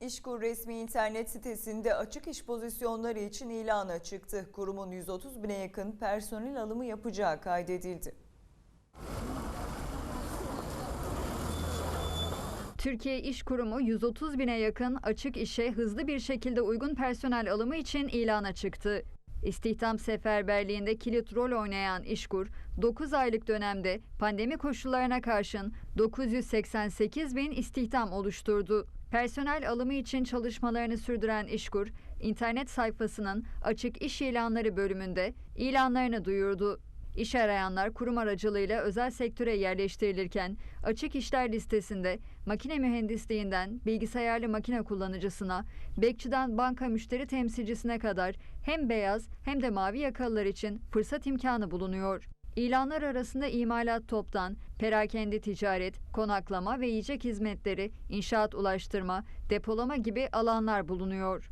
İşkur resmi internet sitesinde açık iş pozisyonları için ilana çıktı. Kurumun 130 bine yakın personel alımı yapacağı kaydedildi. Türkiye İş Kurumu 130 bine yakın açık işe hızlı bir şekilde uygun personel alımı için ilana çıktı. İstihdam seferberliğinde kilit rol oynayan İşkur, 9 aylık dönemde pandemi koşullarına karşın 988 bin istihdam oluşturdu. Personel alımı için çalışmalarını sürdüren İşkur, internet sayfasının açık iş ilanları bölümünde ilanlarını duyurdu. İş arayanlar kurum aracılığıyla özel sektöre yerleştirilirken açık işler listesinde makine mühendisliğinden bilgisayarlı makine kullanıcısına, bekçiden banka müşteri temsilcisine kadar hem beyaz hem de mavi yakalılar için fırsat imkanı bulunuyor. İlanlar arasında imalat toptan, perakende ticaret, konaklama ve yiyecek hizmetleri, inşaat ulaştırma, depolama gibi alanlar bulunuyor.